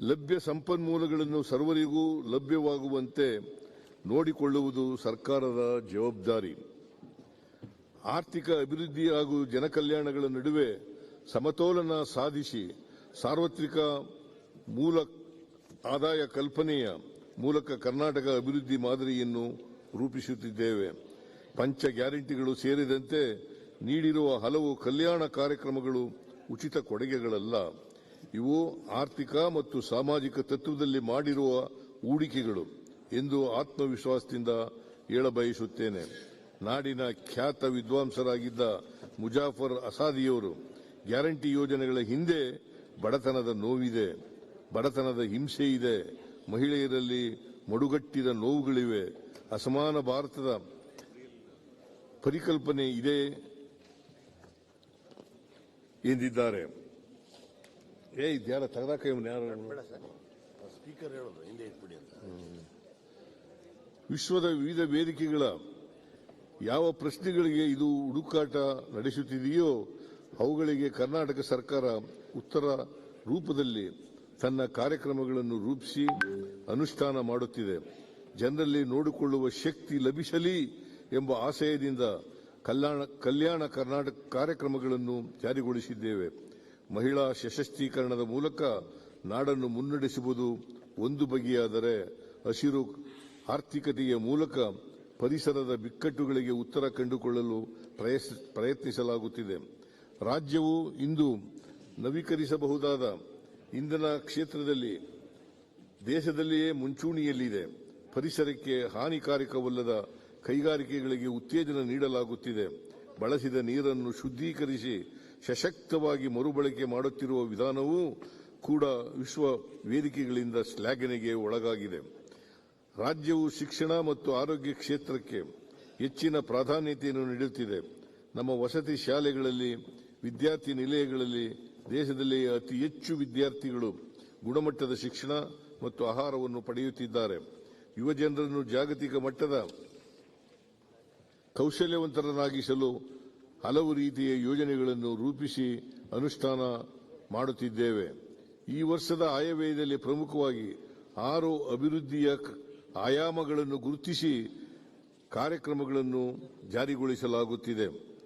ಲಭ್ಯ ಸಂಪನ್ಮೂಲಗಳನ್ನು ಸರ್ವರಿಗೂ ಲಭ್ಯವಾಗುವಂತೆ ನೋಡಿಕೊಳ್ಳುವುದು ಸರ್ಕಾರದ ಜವಾಬ್ದಾರಿ. ಆರ್ಥಿಕ ಅಭಿವೃದ್ಧಿ ಹಾಗೂ ಜನಕಲ್ಯಾಣಗಳ ನಡುವೆ ಸಮತೋಲನ ಸಾಧಿಸಿ ಸಾರ್ವತ್ರಿಕ ಮೂಲ ಆದಾಯ ಕಲ್ಪನೆಯ ಮೂಲಕ ಕರ್ನಾಟಕ ಅಭಿವೃದ್ಧಿ ಮಾದರಿಯನ್ನು ರೂಪಿಸುತ್ತಿದ್ದೇವೆ. ಪಂಚ ಗ್ಯಾರಂಟಿಗಳು ಸೇರಿದಂತೆ ನೀಡಿರುವ ಹಲವು ಕಲ್ಯಾಣ ಕಾರ್ಯಕ್ರಮಗಳು ಉಚಿತ ಕೊಡುಗೆಗಳಲ್ಲ. ಇವು ಆರ್ಥಿಕ ಮತ್ತು ಸಾಮಾಜಿಕ ತತ್ವದಲ್ಲಿ ಮಾಡಿರುವ ಹೂಡಿಕೆಗಳು ಎಂದು ಆತ್ಮವಿಶ್ವಾಸದಿಂದ ಹೇಳಬಯಸುತ್ತೇನೆ. ನಾಡಿನ ಖ್ಯಾತ ವಿದ್ವಾಂಸರಾಗಿದ್ದ ಮುಜಾಫರ್ ಅಸಾದಿಯವರು ಗ್ಯಾರಂಟಿ ಯೋಜನೆಗಳ ಹಿಂದೆ ಬಡತನದ ನೋವಿದೆ, ಬಡತನದ ಹಿಂಸೆ ಇದೆ ಮಹಿಳೆಯರಲ್ಲಿ ಮಡುಗಟ್ಟಿದ ನೋವುಗಳಿವೆ, ಅಸಮಾನ ಭಾರತದ ಪರಿಕಲ್ಪನೆ ಇದೆ ಎಂದಿದ್ದಾರೆ. ಏ ಇದ್ಯಾರ ತೆಗೆದಾಕ ಯಾರು ಬೇಡ ಸರ್. ಸ್ಪೀಕರ್ ಹೇಳೋದು ಹಿಂದೆ ಇಟ್ಬಿಡಿ ಅಂತ. ವಿಶ್ವದ ವಿವಿಧ ವೇದಿಕೆಗಳ ಯಾವ ಪ್ರಶ್ನೆಗಳಿಗೆ ಇದು ಹುಡುಕಾಟ ನಡೆಸುತ್ತಿದೆಯೋ ಅವುಗಳಿಗೆ ಕರ್ನಾಟಕ ಸರ್ಕಾರ ಉತ್ತರ ರೂಪದಲ್ಲಿ ತನ್ನ ಕಾರ್ಯಕ್ರಮಗಳನ್ನು ರೂಪಿಸಿ ಅನುಷ್ಠಾನ ಮಾಡುತ್ತಿದೆ. ಜನರಲ್ಲಿ ನೋಡಿಕೊಳ್ಳುವ ಶಕ್ತಿ ಲಭಿಸಲಿ ಎಂಬ ಆಶಯದಿಂದ ಕಲ್ಯಾಣ ಕಲ್ಯಾಣ ಕರ್ನಾಟಕ ಕಾರ್ಯಕ್ರಮಗಳನ್ನು ಜಾರಿಗೊಳಿಸಿದ್ದೇವೆ. ಮಹಿಳಾ ಸಶಕ್ತೀಕರಣದ ಮೂಲಕ ನಾಡನ್ನು ಮುನ್ನಡೆಸುವುದು ಒಂದು ಬಗೆಯಾದರೆ ಹಸಿರು ಆರ್ಥಿಕತೆಯ ಮೂಲಕ ಪರಿಸರದ ಬಿಕ್ಕಟ್ಟುಗಳಿಗೆ ಉತ್ತರ ಕಂಡುಕೊಳ್ಳಲು ಪ್ರಯತ್ನಿಸಲಾಗುತ್ತಿದೆ. ರಾಜ್ಯವು ಇಂದು ನವೀಕರಿಸಬಹುದಾದ ಇಂಧನ ಕ್ಷೇತ್ರದಲ್ಲಿ ದೇಶದಲ್ಲಿಯೇ ಮುಂಚೂಣಿಯಲ್ಲಿದೆ. ಪರಿಸರಕ್ಕೆ ಹಾನಿಕಾರಕವಲ್ಲದ ಕೈಗಾರಿಕೆಗಳಿಗೆ ಉತ್ತೇಜನ ನೀಡಲಾಗುತ್ತಿದೆ. ಬಳಸಿದ ನೀರನ್ನು ಶುದ್ಧೀಕರಿಸಿ ಸಶಕ್ತವಾಗಿ ಮರುಬಳಕೆ ಮಾಡುತ್ತಿರುವ ವಿಧಾನವೂ ಕೂಡ ವಿಶ್ವ ವೇದಿಕೆಗಳಿಂದ ಶ್ಲಾಘನೆಗೆ ಒಳಗಾಗಿದೆ. ರಾಜ್ಯವು ಶಿಕ್ಷಣ ಮತ್ತು ಆರೋಗ್ಯ ಕ್ಷೇತ್ರಕ್ಕೆ ಹೆಚ್ಚಿನ ಪ್ರಾಧಾನ್ಯತೆಯನ್ನು ನೀಡುತ್ತಿದೆ. ನಮ್ಮ ವಸತಿ ಶಾಲೆಗಳಲ್ಲಿ, ವಿದ್ಯಾರ್ಥಿ ನಿಲಯಗಳಲ್ಲಿ ದೇಶದಲ್ಲಿ ಅತಿ ಹೆಚ್ಚು ವಿದ್ಯಾರ್ಥಿಗಳು ಗುಣಮಟ್ಟದ ಶಿಕ್ಷಣ ಮತ್ತು ಆಹಾರವನ್ನು ಪಡೆಯುತ್ತಿದ್ದಾರೆ. ಯುವಜನರನ್ನು ಜಾಗತಿಕ ಮಟ್ಟದ ಕೌಶಲ್ಯವಂತರನ್ನಾಗಿಸಲು ಹಲವು ರೀತಿಯ ಯೋಜನೆಗಳನ್ನು ರೂಪಿಸಿ ಅನುಷ್ಠಾನ ಮಾಡುತ್ತಿದ್ದೇವೆ. ಈ ವರ್ಷದ ಆಯವ್ಯಯದಲ್ಲಿ ಪ್ರಮುಖವಾಗಿ ಆರು ಅಭಿವೃದ್ಧಿಯ ಆಯಾಮಗಳನ್ನು ಗುರುತಿಸಿ ಕಾರ್ಯಕ್ರಮಗಳನ್ನು ಜಾರಿಗೊಳಿಸಲಾಗುತ್ತಿದೆ.